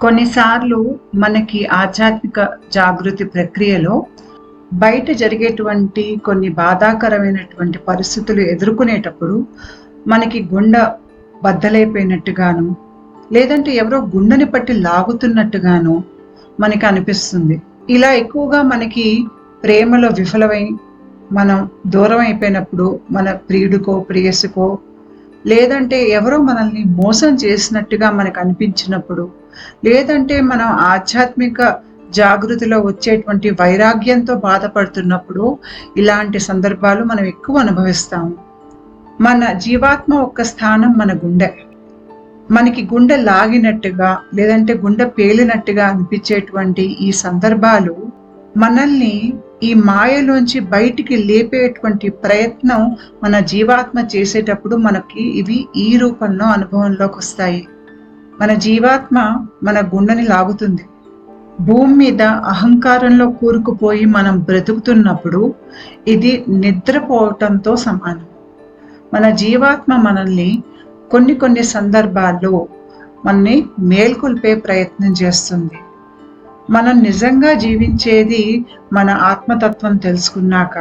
కొన్నిసార్లు మనకి ఆధ్యాత్మిక జాగృతి ప్రక్రియలో బయట జరిగేటువంటి కొన్ని బాధాకరమైనటువంటి పరిస్థితులు ఎదుర్కొనేటప్పుడు మనకి గుండె బద్దలైపోయినట్టుగాను లేదంటే ఎవరో గుండెని పట్టి లాగుతున్నట్టుగాను మనకి అనిపిస్తుంది. ఇలా ఎక్కువగా మనకి ప్రేమలో విఫలమై మనం దూరం అయిపోయినప్పుడు మన ప్రియుడికో ప్రియసుకో లేదంటే ఎవరో మనల్ని మోసం చేసినట్టుగా మనకు అనిపించినప్పుడు లేదంటే మనం ఆధ్యాత్మిక జాగృతిలో వచ్చేటువంటి వైరాగ్యంతో బాధపడుతున్నప్పుడు ఇలాంటి సందర్భాలు మనం ఎక్కువ అనుభవిస్తాము. మన జీవాత్మ ఒక్క స్థానం మన గుండె. మనకి గుండె లాగినట్టుగా లేదంటే గుండె పేలినట్టుగా అనిపించేటువంటి ఈ సందర్భాలు మనల్ని ఈ మాయలోంచి బయటికి లేపేటువంటి ప్రయత్నం మన జీవాత్మ చేసేటప్పుడు మనకి ఇవి ఈ రూపంలో అనుభవంలోకి వస్తాయి. మన జీవాత్మ మన గుండెని లాగుతుంది. భూమి మీద అహంకారంలో కూరుకుపోయి మనం బ్రతుకుతున్నప్పుడు ఇది నిద్రపోవటంతో సమానం. మన జీవాత్మ మనల్ని కొన్ని కొన్ని సందర్భాల్లో మనని మేల్కొల్పే ప్రయత్నం చేస్తుంది. మనం నిజంగా జీవించేది మన ఆత్మతత్వం తెలుసుకున్నాక.